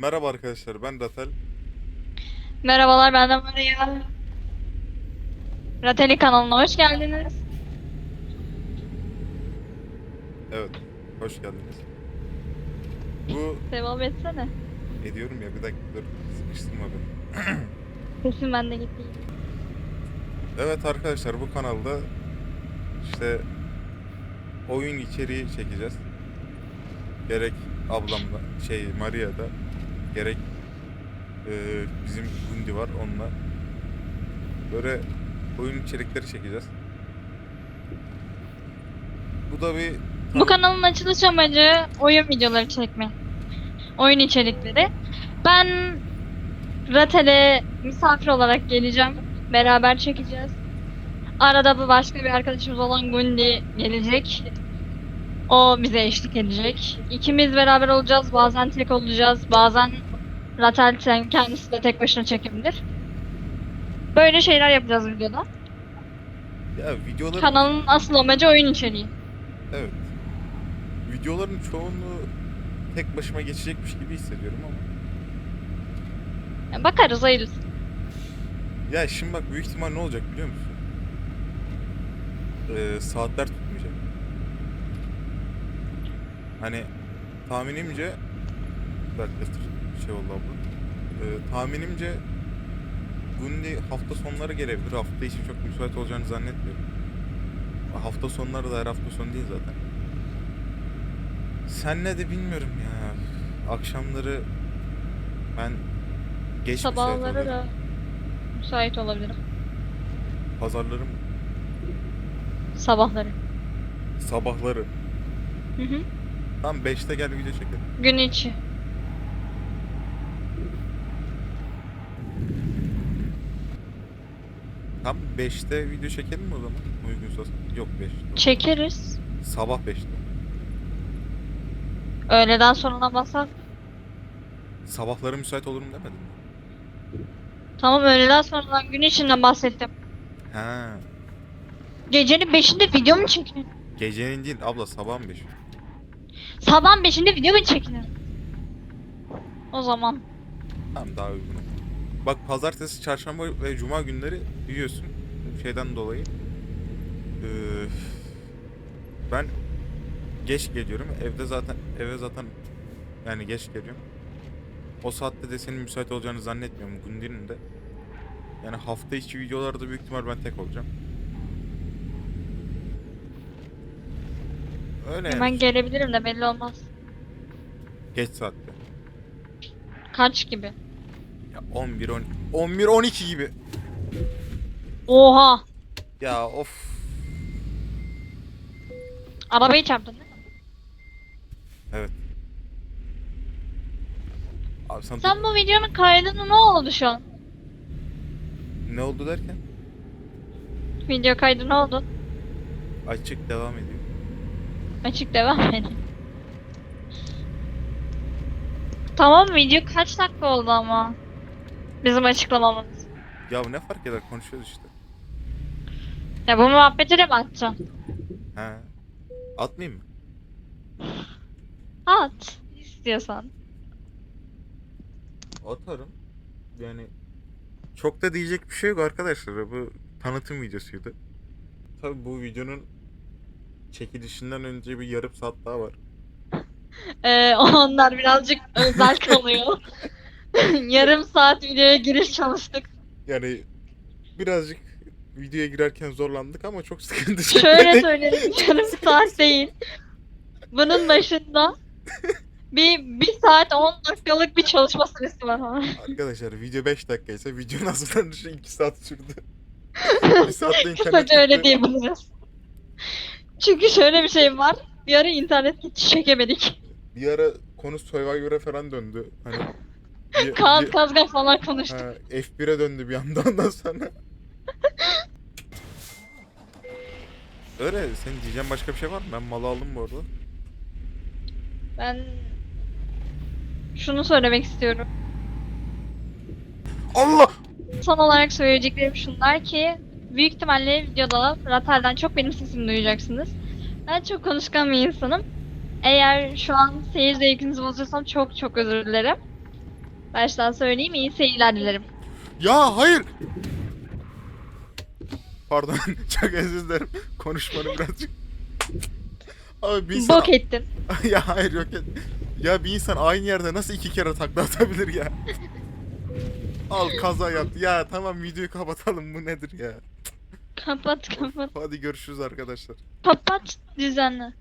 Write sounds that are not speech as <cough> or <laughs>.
Merhaba arkadaşlar ben Datel. Merhabalar ben de Maria. Rateli kanalına hoş geldiniz. Evet hoş geldiniz. Bu Devam etsene. ediyorum ya bir dakika dur sıkıştırma <clears throat> beni. Sesim bende gitti. Evet arkadaşlar bu kanalda işte oyun içeriği çekeceğiz. Gerek ablamla şey Maria'da gerek e, bizim Gundi var onunla. Böyle oyun içerikleri çekeceğiz. Bu da bir Bu kanalın açılış amacı oyun videoları çekme. Oyun içerikleri. Ben Ratel'e misafir olarak geleceğim. Beraber çekeceğiz. Arada bu başka bir arkadaşımız olan Gundi gelecek. O bize eşlik edecek. İkimiz beraber olacağız. Bazen tek olacağız. Bazen Ratel sen- kendisi de tek başına çekebilir. Böyle şeyler yapacağız videoda. ya videoların Kanalın asıl amacı oyun içeriği. evet. Videoların çoğunu tek başıma geçecekmiş gibi hissediyorum ama Ya Bakarız ayırız. Ya şimdi bak büyük ihtimal ne olacak biliyor musun? Ee, saatler. Hani tahminimce bir dakika şey oldu abla. Ee, tahminimce Gundi hafta sonları gelebilir. Hafta içi çok müsait olacağını zannetmiyorum. Hafta sonları da her hafta sonu değil zaten. Senle de bilmiyorum ya. Akşamları ben geç Sabahları da müsait olabilirim. Pazarlarım Sabahları. sabahları. Hı hı. Tam 5'te gel video çekelim. Gün içi. Tam 5'te video çekelim mi o zaman? Uygunsa. Yok 5. Çekeriz. Sabah 5'te. Öğleden sonra basar. Sabahları müsait olurum demedin mi? Tamam öğleden sonra gün içinden bahsettim. Ha. Gecenin 5'inde video mu çekilir? Gecenin değil abla sabahın 5. Sabahın 5'inde video mu çekilir? O zaman. Tamam daha uygun. Bak pazartesi, çarşamba ve cuma günleri biliyorsun. Şeyden dolayı. Ee, ben geç geliyorum. Evde zaten eve zaten yani geç geliyorum. O saatte de senin müsait olacağını zannetmiyorum Gundi'nin de. Yani hafta içi videolarda büyük ihtimal ben tek olacağım. Öyle yani. Hemen gelebilirim de belli olmaz. Geç saatte. Kaç gibi? Ya 11 12 11 12 gibi. Oha! Ya of. Arabayı çarptın değil mi? Evet. Abi sen, Sen bu videonun kaydını ne oldu şu an? ne oldu derken? Video kaydı ne oldu? Açık devam ediyor. Açık devam edin. Tamam video kaç dakika oldu ama? Bizim açıklamamız. Ya ne fark eder konuşuyoruz işte. Ya bu muhabbeti de mi atacaksın? He. Atmayayım mı? At. istiyorsan. Atarım. Yani çok da diyecek bir şey yok arkadaşlar. Bu tanıtım videosuydu. Tabi bu videonun çekilişinden önce bir yarım saat daha var. <laughs> Ee, onlar birazcık özel <laughs> kalıyor. <laughs> Yarım saat videoya giriş çalıştık. Yani birazcık videoya girerken zorlandık ama çok sıkıntı Şöyle çekmedik. söyleyelim yarım saat değil. Bunun başında bir, bir saat 10 dakikalık bir çalışma süresi var. Arkadaşlar video 5 dakikaysa videonun hazırlanışı 2 saat sürdü. bir saatte internet Kısaca öyle gitti. diyebiliriz. Çünkü şöyle bir şey var. Bir ara internet hiç çekemedik. Bir ara konu Survivor'a falan döndü. Hani bir, <laughs> Kaan bir- Kazgan falan konuştuk. ha, F1'e döndü bir anda ondan sonra. <laughs> Öyle senin diyeceğin başka bir şey var mı? Ben malı aldım bu arada. Ben şunu söylemek istiyorum. Allah! Son olarak söyleyeceklerim şunlar ki büyük ihtimalle videoda Ratel'den çok benim sesimi duyacaksınız. Ben çok konuşkan bir insanım. Eğer şu an seyir zevkinizi bozuyorsam çok çok özür dilerim. Baştan söyleyeyim iyi seyirler dilerim. Ya hayır. Pardon <laughs> çok özür dilerim. Konuşmanı birazcık. Abi bir insan... Bok ettin. <laughs> ya hayır yok et. Ya bir insan aynı yerde nasıl iki kere takla atabilir ya? Al kaza yaptı. Ya tamam videoyu kapatalım bu nedir ya? Kapat kapat. Hadi görüşürüz arkadaşlar. Kapat düzenle.